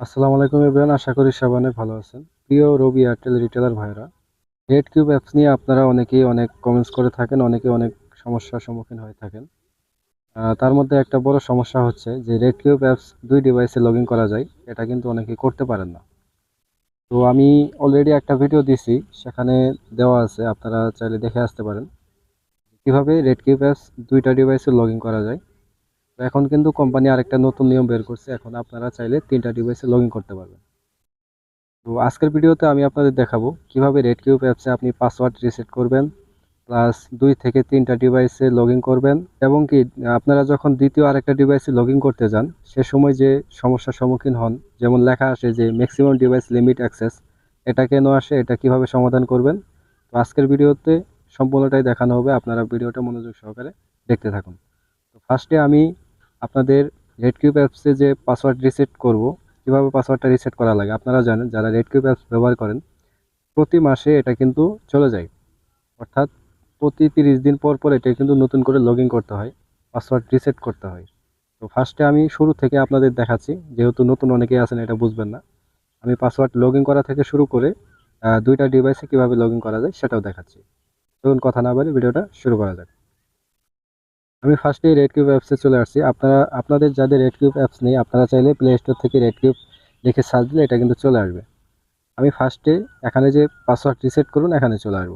আসসালামু আলাইকুম এভরিওয়ান, আশা করি সবাই ভালো আছেন। প্রিয় রবি এয়ারটেল রিটেলার ভাইরা রেড কিউব অ্যাপস নিয়ে আপনারা অনেকেই অনেক কমেন্টস করে থাকেন অনেকে অনেক সমস্যার সম্মুখীন হয়ে থাকেন। তার মধ্যে একটা বড় সমস্যা হচ্ছে যে রেড কিউব অ্যাপস দুই ডিভাইসে লগ করা যায়, এটা কিন্তু অনেকেই করতে পারেন না। তো আমি অলরেডি একটা ভিডিও দিছি, সেখানে দেওয়া আছে, আপনারা চাইলে দেখে আসতে পারেন। কীভাবে রেড কিউব অ্যাপস দুইটা ডিভাইসে লগ করা যায় এখন কিন্তু কোম্পানি আরেকটা নতুন নিয়ম বের করছে। এখন আপনারা চাইলে তিনটা ডিভাইসে লগ করতে পারবেন। তো আজকের ভিডিওতে আমি আপনাদের দেখাবো কীভাবে রেড কিউব অ্যাপসে আপনি পাসওয়ার্ড রিসেট করবেন প্লাস দুই থেকে তিনটা ডিভাইসে লগ করবেন, এবং কি, আপনারা যখন দ্বিতীয় আরেকটা ডিভাইসে লগ করতে যান, সে সময় যে সমস্যার সম্মুখীন হন, যেমন লেখা আসে যে ম্যাক্সিমাম ডিভাইস লিমিট অ্যাক্সেস এটা কেন আসে, এটা কীভাবে সমাধান করবেন, তো আজকের ভিডিওতে সম্পূর্ণটাই দেখানো হবে। আপনারা ভিডিওটা মনোযোগ সহকারে দেখতে থাকুন। তো ফার্স্টে আমি আপনাদের রেড কিউব অ্যাপসে যে পাসওয়ার্ড রিসেট করব, কীভাবে পাসওয়ার্ডটা রিসেট করা লাগে আপনারা জানেন, যারা রেড কিউব অ্যাপস ব্যবহার করেন, প্রতি মাসে এটা কিন্তু চলে যায়। অর্থাৎ প্রতি তিরিশ দিন পর পর এটা কিন্তু নতুন করে লগ করতে হয় পাসওয়ার্ড রিসেট করতে হয়। তো ফার্স্টে আমি শুরু থেকে আপনাদের দেখাচ্ছি, যেহেতু নতুন অনেকেই আছেন, এটা বুঝবেন না। আমি পাসওয়ার্ড লগ করা থেকে শুরু করে দুইটা ডিভাইসে কীভাবে লগ করা যায়, সেটাও দেখাচ্ছি। তখন কথা না বলে ভিডিওটা শুরু করা যাক। আমি ফার্স্টে রেড কিউব অ্যাপসে চলে আসছি। আপনারা, আপনাদের যাদের রেড কিউব অ্যাপস নেই, আপনারা চাইলে প্লে স্টোর থেকে রেড কিউব লিখে সার্চ দিলে এটা কিন্তু চলে আসবে। আমি ফার্স্টে এখানে যে পাসওয়ার্ড রিসেট করুন, এখানে চলে আসব।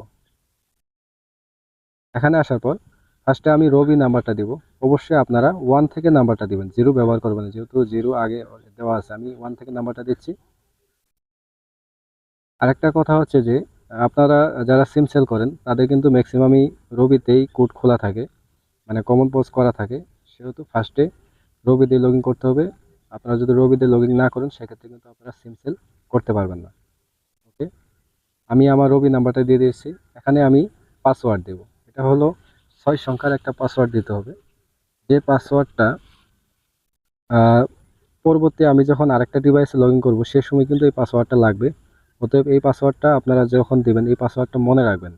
এখানে আসার পর ফার্স্টে আমি রবি নাম্বারটা দিব। অবশ্যই আপনারা ওয়ান থেকে নাম্বারটা দিবেন। জিরো ব্যবহার করবেন যেহেতু জিরো আগে দেওয়া আছে। আমি ওয়ান থেকে নাম্বারটা দিচ্ছি। আরেকটা কথা হচ্ছে যে, আপনারা যারা সিম সেল করেন, তাদের কিন্তু ম্যাক্সিমামই রবিতেই কোড খোলা থাকে। মানে কমন পোস্ট করা থাকে, সেহেতু ফার্স্টে রবি দিয়ে লগ করতে হবে। আপনারা যদি রবি দিয়ে লগ না করেন, সেক্ষেত্রে কিন্তু আপনারা সিম সেল করতে পারবেন না। ওকে আমি আমার রবি নাম্বারটা দিয়ে দিয়েছি। এখানে আমি পাসওয়ার্ড দেব। এটা হলো ছয় সংখ্যার একটা পাসওয়ার্ড দিতে হবে। যে পাসওয়ার্ডটা পরবর্তী আমি যখন আরেকটা ডিভাইসে লগ ইন করব, সে সময় কিন্তু এই পাসওয়ার্ডটা লাগবে। অতএব এই পাসওয়ার্ডটা আপনারা যখন দেবেন, এই পাসওয়ার্ডটা মনে রাখবেন।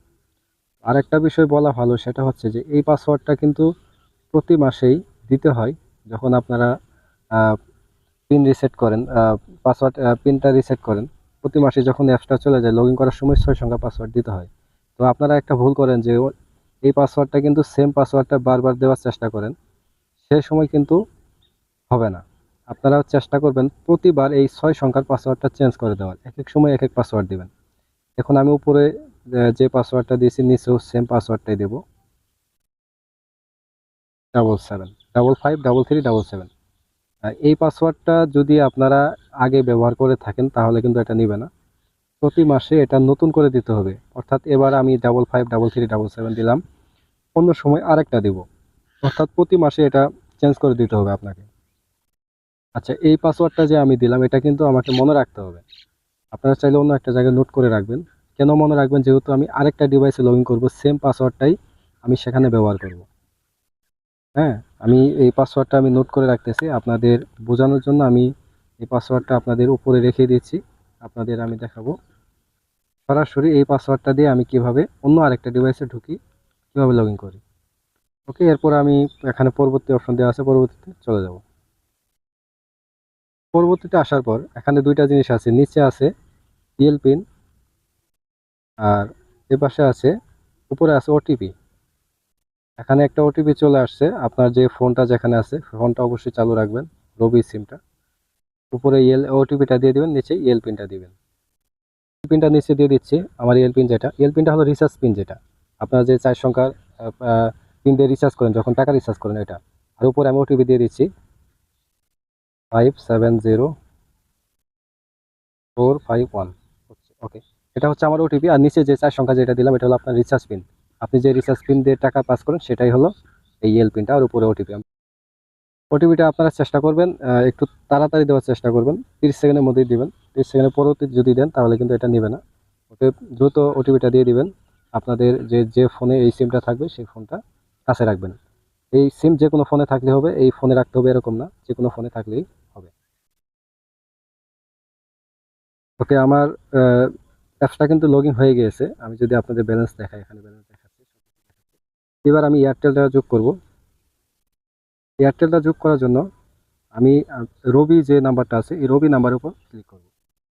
আরেকটা বিষয় বলা ভালো, সেটা হচ্ছে যে এই পাসওয়ার্ডটা কিন্তু প্রতি মাসেই দিতে হয়। যখন আপনারা পিন রিসেট করেন পাসওয়ার্ড পিনটা রিসেট করেন, প্রতি মাসে যখন অ্যাপসটা চলে যায় লগ করার সময় ছয় সংখ্যা পাসওয়ার্ড দিতে হয়। তো আপনারা একটা ভুল করেন যে, এই পাসওয়ার্ডটা কিন্তু সেম পাসওয়ার্ডটা বারবার দেওয়ার চেষ্টা করেন সেই সময় কিন্তু হবে না। আপনারা চেষ্টা করবেন প্রতিবার এই ছয় সংখ্যার পাসওয়ার্ডটা চেঞ্জ করে দেওয়ার, এক এক সময় এক এক পাসওয়ার্ড দিবেন। এখন আমি উপরে যে পাসওয়ার্ডটা দিয়েছি নিচেও সেম পাসওয়ার্ডটাই দেবো। Double seven double five double three double seven এই পাসওয়ার্ডটা যদি আপনারা আগে ব্যবহার করে থাকেন, তাহলে কিন্তু এটা নেবে না। প্রতি মাসে এটা নতুন করে দিতে হবে। অর্থাৎ এবার আমি double five double three double seven দিলাম। অন্য সময় আরেকটা দিব। অর্থাৎ প্রতি মাসে এটা চেঞ্জ করে দিতে হবে আপনাকে। আচ্ছা এই পাসওয়ার্ডটা যে আমি দিলাম, এটা কিন্তু আমাকে মনে রাখতে হবে। আপনারা চাইলে অন্য একটা জায়গায় নোট করে রাখবেন। কেন মনে রাখবেন? যেহেতু আমি আরেকটা ডিভাইসে লগ ইন করব সেম পাসওয়ার্ডটাই আমি সেখানে ব্যবহার করব। হ্যাঁ আমি এই পাসওয়ার্ডটা আমি নোট করে রাখতেছি। আপনাদের বোঝানোর জন্য আমি এই পাসওয়ার্ডটা আপনাদের উপরে রেখে দিয়েছি। আপনাদের আমি দেখাবো। সরাসরি এই পাসওয়ার্ডটা দিয়ে আমি কীভাবে অন্য আরেকটা ডিভাইসে ঢুকি, কীভাবে লগ করি। ওকে এরপর আমি এখানে পরবর্তী অপশন দেওয়া আছে, পরবর্তীতে চলে যাব। পরবর্তীতে আসার পর এখানে দুইটা জিনিস আছে, নিচে আছে ইএল পিন আর এ পাশে আছে, উপরে আছে ওটিপি এখানে একটা ওটিপি চলে আসছে, আপনার যে ফোনটা যেখানে আছে ফোনটা অবশ্যই চালু রাখবেন, রবি সিমটা উপরে ইএল ওটিপিটা দিয়ে দিবেন, নিচে ইএল পিনটা দিবেন। পিনটা নিচে দিয়ে দিচ্ছি, আমার ইএল পিন যেটা। ইএল পিনটা হলো রিচার্জ পিন যেটা। আপনার যে চার সংখ্যার পিন দিয়ে রিচার্জ করেন, যখন টাকা রিচার্জ করেন এটা আর উপরে আমি ওটিপি দিয়ে দিচ্ছি five seven zero four five one okay এটা হচ্ছে আমার ওটিপি আর নিচে যে চার সংখ্যা যেটা দিলাম, এটা হলো আপনার রিচার্জ পিন আপনি যে রিচার্জ পিন দিয়ে টাকা পাস করেন, সেটাই হলো এই ইএল পিনটা আর উপরে ওটিপি ওটিপিটা আপনারা চেষ্টা করবেন একটু তাড়াতাড়ি দেওয়ার চেষ্টা করবেন। তিরিশ সেকেন্ডের মধ্যেই দিবেন। তিরিশ সেকেন্ডের পরবর্তী যদি দেন, তাহলে কিন্তু এটা নেবে না। ওকে দ্রুত ওটিপিটা দিয়ে দিবেন। আপনাদের যে যে ফোনে এই সিমটা থাকবে, সেই ফোনটা কাছে রাখবেন। এই সিম যে কোনো ফোনে থাকলে হবে, এই ফোনে রাখতে হবে এরকম না। যে কোনো ফোনে থাকলেই ওকে আমার অ্যাপসটা কিন্তু লগ হয়ে গিয়েছে। আমি যদি আপনাদের ব্যালেন্স দেখাই, এখানে ব্যালেন্স দেখাচ্ছি। এবার আমি এয়ারটেলটা যোগ করব। এয়ারটেলটা যোগ করার জন্য আমি রবি যে নাম্বারটা আছে, এই রবি নাম্বারের উপর ক্লিক করব।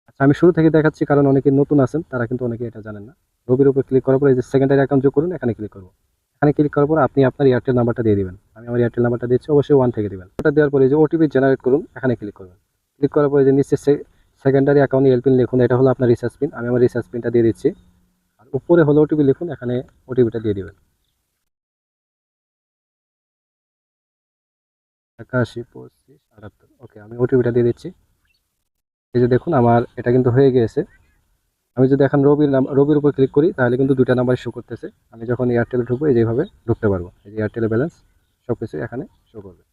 আচ্ছা আমি শুরু থেকে দেখাচ্ছি, কারণ অনেকে নতুন আছেন, তারা কিন্তু অনেকে এটা জানেন না। রবির উপর ক্লিক করার পর এই যে সেকেন্ডারি অ্যাকাউন্ট যোগ করুন, এখানে ক্লিক করব। এখানে ক্লিক করার পর আপনি আপনার এয়ারটেল নাম্বারটা দিয়ে দেবেন। আমি আমার এয়ারটেল নাম্বারটা দিচ্ছি, অবশ্যই ওয়ান থেকে দিবেন। ওটা দেওয়ার পরে যে ওটিপি জেনারেট করুন, এখানে ক্লিক করবেন। ক্লিক করার পরে যে নিচে সেকেন্ডারি অ্যাকাউন্ট এলপিন লিখুন, এটা হলো আপনার রিচার্জ পিন আমি আমার রিচার্জ পিনটা দিয়ে দিচ্ছি। আর উপরে হলো ওটিপি লিখুন, এখানে ওটিপিটা দিয়ে দিবেন। একাশি, পঁচিশ, আটাত্তর। ওকে আমি ওটিপিটা দিয়ে দিচ্ছি। এই যে দেখুন, আমার এটা কিন্তু হয়ে গিয়েছে। আমি যদি এখন রবির নাম রবির উপর ক্লিক করি, তাহলে কিন্তু দুটা নাম্বার শো করতেছে। আমি যখন এয়ারটেলে ঢুকবো, এই যেভাবে ঢুকতে পারব। এই যে এয়ারটেলের ব্যালেন্স সব কিছু এখানে শো করবে।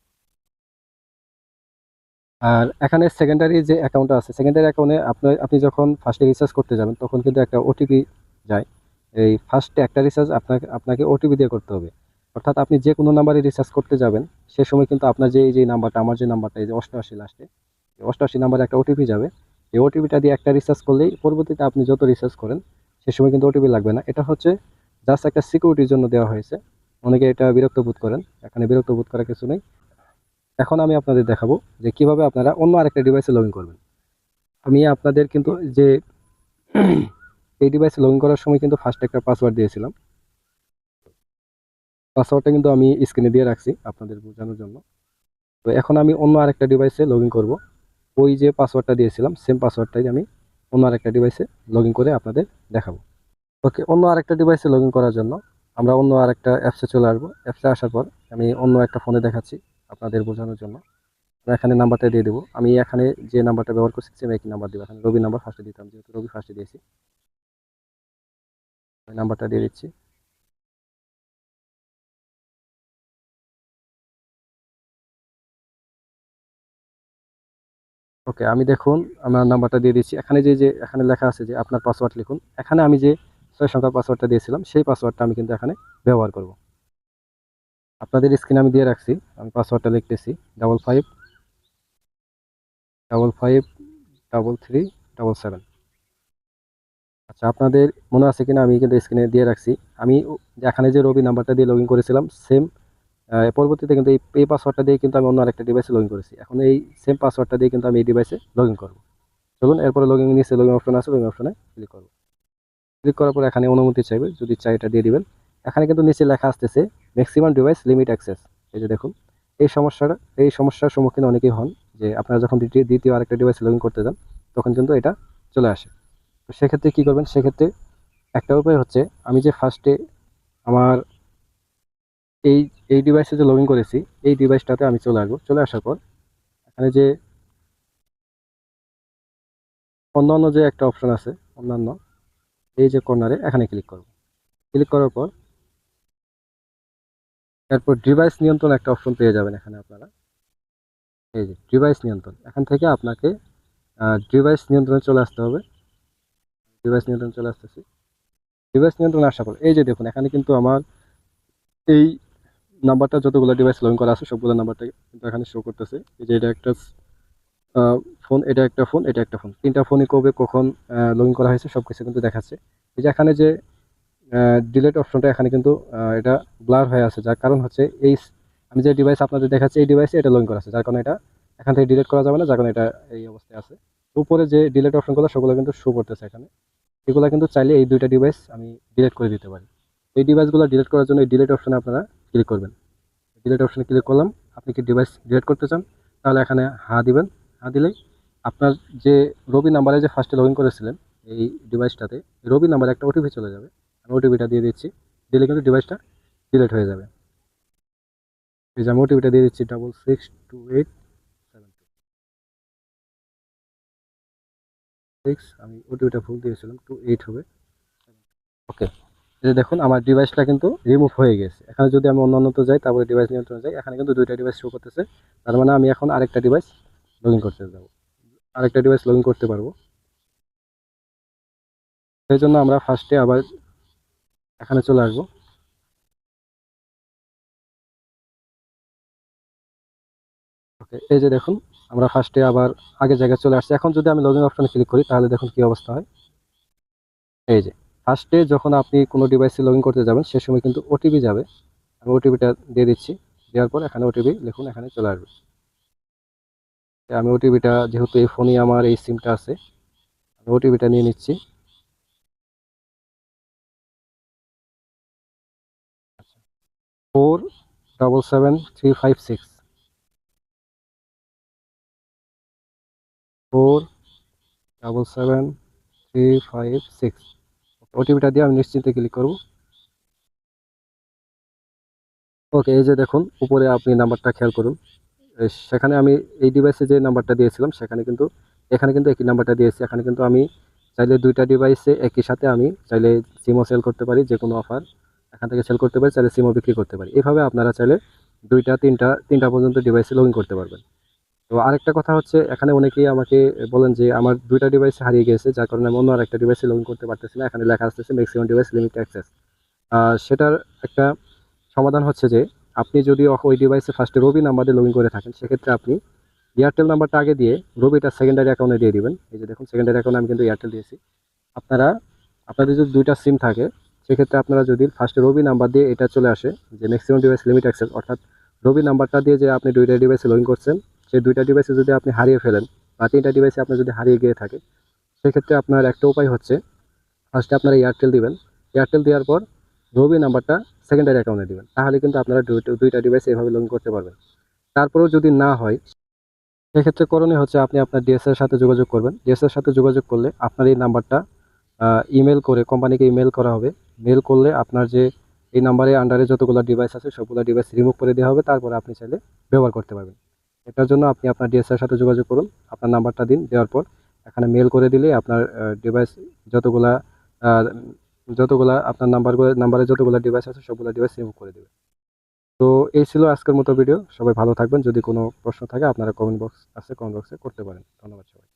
আর এখানে সেকেন্ডারি যে অ্যাকাউন্টটা আছে সেকেন্ডারি অ্যাকাউন্টে আপনার, আপনি যখন ফার্স্টে রিচার্জ করতে যাবেন, তখন কিন্তু একটা ওটিপি যায়। এই ফার্স্টে একটা রিচার্জ আপনাকে আপনাকে ওটিপি দিয়ে করতে হবে। অর্থাৎ আপনি যে কোনো নাম্বারে রিচার্জ করতে যাবেন, সে সময় কিন্তু আপনার যে, এই যে নাম্বারটা আমার যে নাম্বারটা এই যে অষ্টআশি লাস্টে অষ্টআশি নাম্বারে একটা ওটিপি যাবে। এই ওটিপিটা দিয়ে একটা রিচার্জ করলেই পরবর্তীতে আপনি যত রিচার্জ করেন, সে সময় কিন্তু ওটিপি লাগবে না। এটা হচ্ছে জাস্ট একটা সিকিউরিটির জন্য দেওয়া হয়েছে। অনেকে এটা বিরক্ত বোধ করেন। এখানে বিরক্ত বোধ করার কিছু নেই। এখন আমি আপনাদের দেখাবো যে কীভাবে আপনারা অন্য আরেকটা ডিভাইসে লগ করবেন। আমি আপনাদের কিন্তু যে এই ডিভাইসে লগ করার সময় কিন্তু ফার্স্ট একটা পাসওয়ার্ড দিয়েছিলাম। পাসওয়ার্ডটা কিন্তু আমি স্ক্রিনে দিয়ে রাখছি আপনাদের বোঝানোর জন্য। তো এখন আমি অন্য আরেকটা ডিভাইসে লগ করব। ওই যে পাসওয়ার্ডটা দিয়েছিলাম সেম পাসওয়ার্ডটাই আমি অন্য আরেকটা ডিভাইসে লগ করে আপনাদের দেখাবো। ওকে, অন্য আরেকটা ডিভাইসে লগ করার জন্য আমরা অন্য আরেকটা অ্যাপসে চলে আসব। অ্যাপসে আসার পর আমি অন্য একটা ফোনে দেখাচ্ছি। আপনাদের বোঝানোর জন্য। এখানে নাম্বারটা দিয়ে দেবো। আমি এখানে যে নাম্বারটা ব্যবহার করছি সেম একই নাম্বার দেবো। এখানে রবি নাম্বার ফার্স্টে দিতাম, যেহেতু রবি ফার্স্টে দিয়েছি। নাম্বারটা দিয়ে দিচ্ছি। ওকে আমি দেখুন আমার নাম্বারটা দিয়ে দিচ্ছি। এখানে যে যে, এখানে লেখা আছে যে, আপনার পাসওয়ার্ড লিখুন। এখানে আমি যে, ছয় সংখ্যার পাসওয়ার্ডটা দিয়েছিলাম, সেই পাসওয়ার্ডটা আমি কিন্তু এখানে ব্যবহার করব। আপনাদের স্ক্রিনে আমি দিয়ে রাখছি, আমি পাসওয়ার্ডটা লিখতেছি double five double five double three double seven আচ্ছা আপনাদের মনে আছে কিনা? আমি কিন্তু স্ক্রিনে দিয়ে রাখছি। আমি এখানে যে রবি নাম্বারটা দিয়ে লগ করেছিলাম সেম পরবর্তীতে কিন্তু এই পাসওয়ার্ডটা দিয়ে কিন্তু আমি অন্য আরেকটা ডিভাইসে লগ করেছি। এখন এই সেম পাসওয়ার্ডটা দিয়ে কিন্তু আমি এই ডিভাইসে লগ ইন করব। চলুন, এরপরে লগ ইন নিচে লগ অপশন আছে লগ অপশনে ক্লিক করব। ক্লিক করার পর এখানে অনুমতি চাইবে, যদি চাই এটা দিয়ে দিবেন। এখানে কিন্তু নিচে লেখা আসতেছে ম্যাক্সিমাম ডিভাইস লিমিট অ্যাক্সেস এই যে দেখুন, এই সমস্যার এই সমস্যার সম্মুখীন অনেকেই হন যে আপনারা যখন দ্বিতীয় আরেকটা ডিভাইস লগ করতে যান, তখন কিন্তু এটা চলে আসে। তো সেক্ষেত্রে কী করবেন? সেক্ষেত্রে একটা উপায় হচ্ছে, আমি যে ফার্স্টে আমার এই এই ডিভাইসে যে লগ করেছি, এই ডিভাইসটাতে আমি চলে আসব। চলে আসার পর এখানে যে অন্যান্য যে একটা অপশন আছে, অন্যান্য, এই যে কর্নারে এখানে ক্লিক করব। ক্লিক করার পর এরপর ডিভাইস নিয়ন্ত্রণ একটা অপশন পেয়ে যাবেন এখানে আপনারা। এই যে ডিভাইস নিয়ন্ত্রণ। এখান থেকে আপনাকে ডিভাইস নিয়ন্ত্রণে চলে আসতে হবে। ডিভাইস নিয়ন্ত্রণ চলে আসতেছি। ডিভাইস নিয়ন্ত্রণ আসার পর, এই যে দেখুন, এখানে কিন্তু আমার এই নাম্বারটা যতগুলো ডিভাইস লগ করা আছে, সবগুলো নাম্বারটা কিন্তু এখানে শো করতেছে। এই যে এটা একটা ফোন এটা একটা ফোন এটা একটা ফোন তিনটা ফোনই কবে, কখন লগ করা হয়েছে সব কিছু কিন্তু দেখাচ্ছে। এই যে এখানে যে ডিলেট অপশনটা এখানে কিন্তু এটা ব্লার হয়ে আছে। যার কারণ হচ্ছে এই আমি যে ডিভাইস আপনাদের দেখাচ্ছি, এই ডিভাইসে এটা লগ করা আছে। যার কারণে এটা এখান থেকে ডিলেট করা যাবে না, যার কারণে এটা এই অবস্থায় আছে। উপরে যে ডিলেট অপশনগুলো সেগুলো কিন্তু শো করতেছে এখানে। এগুলো কিন্তু চাইলে এই দুইটা ডিভাইস আমি ডিলিট করে দিতে পারি। এই ডিভাইসগুলো ডিলিট করার জন্য এই ডিলিট অপশনে আপনারা ক্লিক করবেন। ডিলেট অপশনে ক্লিক করলাম, আপনি কি ডিভাইস ডিলেট করতে চান, তাহলে এখানে হা দিবেন। হা দিলেই আপনার যে রবি নাম্বারে যে ফার্স্টে লগ ইন করেছিলেন, এই ডিভাইসটাতে রবি নাম্বারে একটা ওটিপি চলে যাবে। আমি ওটিপিটা দিয়ে দিচ্ছি। দিলে কিন্তু ডিভাইসটা ডিলিট হয়ে যাবে। এই যে আমি ওটিপিটা দিয়ে দিচ্ছি double six two eight seven two six আমি ওটিপিটা ভুল দিয়েছিলাম টু এইট হবে। ওকে যে দেখুন, আমার ডিভাইসটা কিন্তু রিমুভ হয়ে গেছে। এখানে যদি আমি অন্যান্য যাই, তারপরে ডিভাইস নিয়ন্ত্রণে যাই, এখানে কিন্তু দুইটা ডিভাইস শো করতেছে। তার মানে আমি এখন আরেকটা ডিভাইস লগ করতে যাব। আরেকটা ডিভাইস লগ করতে পারব। সেই জন্য আমরা ফার্স্টে আবার এখানে চলে আসব। ওকে এই যে দেখুন, আমরা ফার্স্টে আবার আগের জায়গায় চলে আসছি। এখন যদি আমি লগিং অপশানে ক্লিক করি, তাহলে দেখুন কি অবস্থা হয়। এই যে ফার্স্টে যখন আপনি কোনো ডিভাইসে লগ করতে যাবেন, সে সময় কিন্তু ওটিপি যাবে। আমি ওটিপিটা দিয়ে দিচ্ছি। দেওয়ার পর এখানে ওটিপি লিখুন এখানে চলে আসবে। আমি ওটিপিটা যেহেতু এই ফোনে আমার, এই সিমটা আছে, আমি ওটিপিটা নিয়ে নিচ্ছি। Four double seven three five six four double seven three five six ওটিপিটা দিয়ে আমি নিশ্চিন্তে ক্লিক করব। ওকে এই যে দেখুন, উপরে আপনি নাম্বারটা খেয়াল করুন। সেখানে আমি এই ডিভাইসে যে নাম্বারটা দিয়েছিলাম, সেখানে কিন্তু, এখানে কিন্তু একই নাম্বারটা দিয়েছি। এখানে কিন্তু আমি চাইলে দুইটা ডিভাইসে একই সাথে আমি চাইলে সিমও সেল করতে পারি যে কোনো অফার এখান থেকে সেল করতে পারি, চাইলে সিমও বিক্রি করতে পারি। এভাবে আপনারা চাইলে দুইটা, তিনটা তিনটা পর্যন্ত ডিভাইসে লগ করতে পারবেন। তো আরেকটা কথা হচ্ছে, এখানে অনেকেই আমাকে বলেন যে, আমার দুইটা ডিভাইস হারিয়ে গেছে, যার কারণে আমি অন্য আরেকটা ডিভাইসে লগ করতে পারতেছি না। এখানে লেখা আসতেছে ম্যাক্সিমাম ডিভাইস লিমিট অ্যাক্সেস সেটার একটা সমাধান হচ্ছে যে, আপনি যদি ওই ডিভাইসে ফার্স্টে রবি নাম্বার দিয়ে লগ করে থাকেন, সেক্ষেত্রে আপনি এয়ারটেল নাম্বারটা আগে দিয়ে রবিটা সেকেন্ডারি অ্যাকাউন্টে দিয়ে দিবেন। এই যে দেখুন সেকেন্ডারি অ্যাকাউন্টে আমি কিন্তু এয়ারটেল দিয়েছি। আপনারা, আপনাদের যদি দুইটা সিম থাকে সেক্ষেত্রে আপনারা যদি ফার্স্টে রবি নাম্বার দিয়ে এটা চলে আসে, যে ম্যাক্সিমাম ডিভাইস লিমিট অ্যাক্সেস অর্থাৎ রবি নাম্বারটা দিয়ে যে আপনি দুইটা ডিভাইসে লগ করছেন, সেই দুইটা ডিভাইসে যদি আপনি হারিয়ে ফেলেন বা তিনটা ডিভাইসে আপনি যদি হারিয়ে গিয়ে থাকে, সেক্ষেত্রে আপনার একটা উপায় হচ্ছে ফার্স্টে আপনারা এয়ারটেল দিবেন। এয়ারটেল দেওয়ার পর রবি নাম্বারটা সেকেন্ডারি অ্যাকাউন্টে দিবেন। তাহলে কিন্তু আপনারা দুইটা- ডিভাইসে এভাবে লগ করতে পারবেন। তারপরেও যদি না হয়, সেক্ষেত্রে করণীয় হচ্ছে আপনি আপনার ডিএসএর সাথে যোগাযোগ করবেন। ডিএসএর সাথে যোগাযোগ করলে আপনার এই নাম্বারটা ইমেল করে কোম্পানিকে ইমেল করা হবে। মেল করলে আপনার যে এই নাম্বারে আন্ডারে যতগুলো ডিভাইস আছে, সবগুলো ডিভাইস রিমুভ করে দেওয়া হবে, তারপরে আপনি চাইলে ব্যবহার করতে পারবেন। এটার জন্য আপনি আপনার ডিএসএর সাথে যোগাযোগ করুন, আপনার নাম্বারটা দিন, দেওয়ার পর এখানে মেল করে দিলে আপনার ডিভাইস যতগুলা যতগুলা আপনার নাম্বারগুলো নাম্বারে যতগুলো ডিভাইস আছে, সবগুলো ডিভাইস রিমুভ করে দেবে। তো এই ছিল আজকের মতো ভিডিও সবাই ভালো থাকবেন। যদি কোনো প্রশ্ন থাকে, আপনারা কমেন্ট বক্স আছে কমেন্ট বক্সে করতে পারেন। ধন্যবাদ সবাই